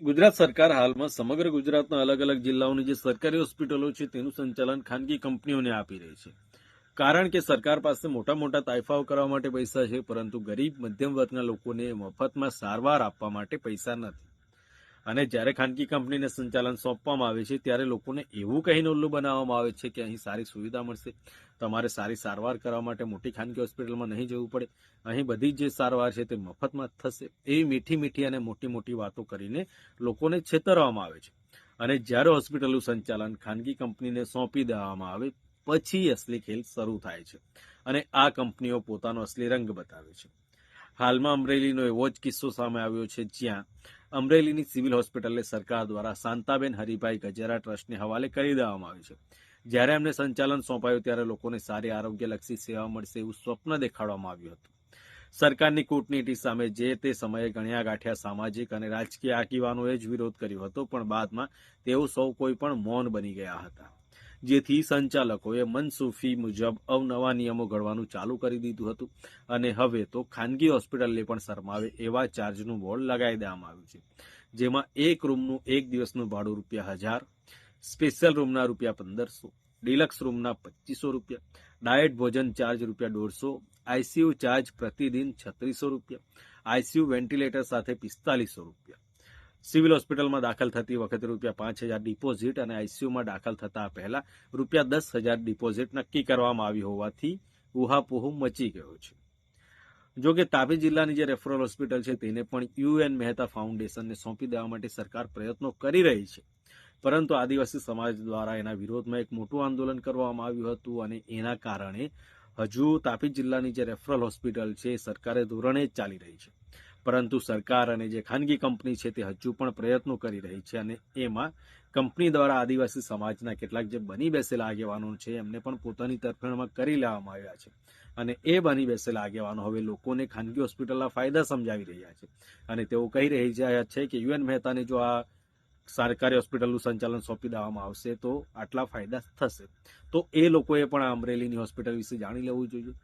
ગુજરાત સરકાર હાલમાં સમગ્ર ગુજરાતના અલગ અલગ જિલ્લાઓની જે સરકારી હોસ્પિટલો છે, તેનું સંચાલન ખાનગી કંપનીઓને આપી રહી છે. કારણ કે સરકાર પાસે મોટા મોટા તાયફાઓ કરવા માટે પૈસા છે, પરંતુ ગરીબ મધ્યમ વર્ગના લોકોને મફતમાં સારવાર આપવા માટે પૈસા નથી. અને જ્યારે ખાનગી કંપનીને સંચાલન સોંપવામાં આવે છે, ત્યારે લોકોને એવું કહીને ઉલ્લુ બનાવવામાં આવે છે કે અહીં સારી સુવિધા મળશે. તમારે સારી સારવાર કરવા માટે મોટી ખાનગી હોસ્પિટલમાં નહીં જવું પડે. અહીં બધી જે સારવાર છે તે મફતમાં થશે. એવી મીઠી મીઠી અને મોટી મોટી વાતો કરીને લોકોને છેતરવામાં આવે છે. અને જ્યારે હોસ્પિટલનું સંચાલન ખાનગી કંપનીને સોંપી દેવામાં આવે, પછી અસલી ખેલ શરૂ થાય છે. અને આ કંપનીઓ પોતાનો અસલી રંગ બતાવે છે. હાલમાં અમરેલીનો એવો જ કિસ્સો સામે આવ્યો છે જ્યાં અમરેલીની સિવિલ હોસ્પિટલને સરકાર દ્વારા શાંતાબેન હરિભાઈ ગજેરા ટ્રસ્ટને હવાલે કરી દેવામાં આવ્યું છે. જ્યારે એમને સંચાલન સોંપાયું ત્યારે લોકોને સારી આરોગ્યલક્ષી સેવા મળશે એવું સ્વપ્ન દેખાડવામાં આવ્યું હતું. સરકારની કૂટનીતિ સામે જે તે સમયે ગણ્યા ગાંઠ્યા સામાજિક અને રાજકીય આગેવાનોએ જ વિરોધ કર્યો હતો, પણ બાદમાં તેઓ સૌ કોઈ પણ મૌન બની ગયા હતા. જેથી સંચાલકોએ મનસૂફી મુજબ અવનવા નિયમો ઘડવાનું ચાલુ કરી દીધું હતું. અને હવે તો ખાનગી હોસ્પિટલને પણ શરમાવે એવા ચાર્જનું બોર્ડ લગાવી દેવામાં આવ્યું છે. જેમાં એક રૂમનું એક દિવસનું ભાડું રૂપિયા હજાર, સ્પેશિયલ રૂમના રૂપિયા પંદરસો, ડિલક્સ રૂમના પચીસો રૂપિયા, ડાયટ ભોજન ચાર્જ રૂપિયા દોઢસો આઈસીયુ ચાર્જ પ્રતિદિન છત્રીસો રૂપિયા આઈસીયુ વેન્ટિલેટર સાથે પિસ્તાલીસો રૂપિયા. સિવિલ હોસ્પિટલમાં દાખલ થતી વખતે રૂપિયા પાંચ હજાર ડિપોઝિટ અને આઈસીયુમાં દાખલ થતા પહેલા રૂપિયા દસ હજાર ડિપોઝિટ નક્કી કરવામાં આવી હોવાથી ઉહાપોહ મચી ગયો છે. જો કે તાપી જિલ્લાની જે રેફરલ હોસ્પિટલ છે તેને પણ યુએન મહેતા ફાઉન્ડેશનને સોંપી દેવા માટે સરકાર પ્રયત્નો કરી રહી છે. પરંતુ આદિવાસી સમાજ દ્વારા એના વિરોધમાં એક મોટું આંદોલન કરવામાં આવ્યું હતું અને એના કારણે હજુ તાપી જિલ્લાની જે રેફરલ હોસ્પિટલ છે એ સરકારે ધોરણે જ ચાલી રહી છે. પરંતુ સરકાર અને જે ખાનગી કંપની છે તે હજુ પણ પ્રયત્નો કરી રહી છે અને એમાં કંપની દ્વારા આદિવાસી સમાજના કેટલાક જે બની બેસેલા આગેવાનો છે એમને પણ પોતાની તરફેણમાં કરી લેવામાં આવ્યા છે. અને એ બની બેસેલા આગેવાનો હવે લોકોને ખાનગી હોસ્પિટલના ફાયદા સમજાવી રહ્યા છે. અને તેઓ કહી રહ્યા છે કે યુએન મહેતાને જો આ સરકારી હોસ્પિટલનું સંચાલન સોંપી દેવામાં આવશે તો આટલા ફાયદા થશે. તો એ લોકોએ પણ આ અમરેલીની હોસ્પિટલ વિશે જાણી લેવું જોઈએ.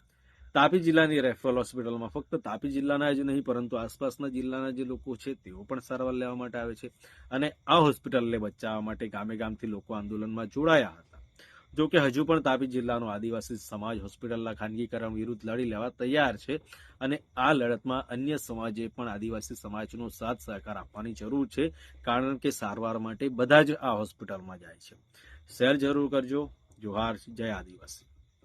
તાપી જિલ્લાની રેફરલ હોસ્પિટલમાં ફક્ત તાપી જિલ્લાના જ નહીં, પરંતુ આસપાસના જિલ્લાના જે લોકો છે, તેઓ પણ સારવાર લેવા માટે આવે છે અને આ હોસ્પિટલને બચાવવા માટે ગામે ગામથી લોકો આંદોલનમાં જોડાયા હતા. જો કે હજુ પણ તાપી જિલ્લાનો આદિવાસી સમાજ હોસ્પિટલના ખાનગીકરણ વિરુદ્ધ લડી લેવા તૈયાર છે અને આ લડતમાં અન્ય સમાજે પણ આદિવાસી સમાજનો સાથ સહકાર આપવાની જરૂર છે, કારણ કે સારવાર માટે બધા જ આ હોસ્પિટલમાં જાય છે. શેર જરૂર કરજો. જોહાર. જય આદિવાસી.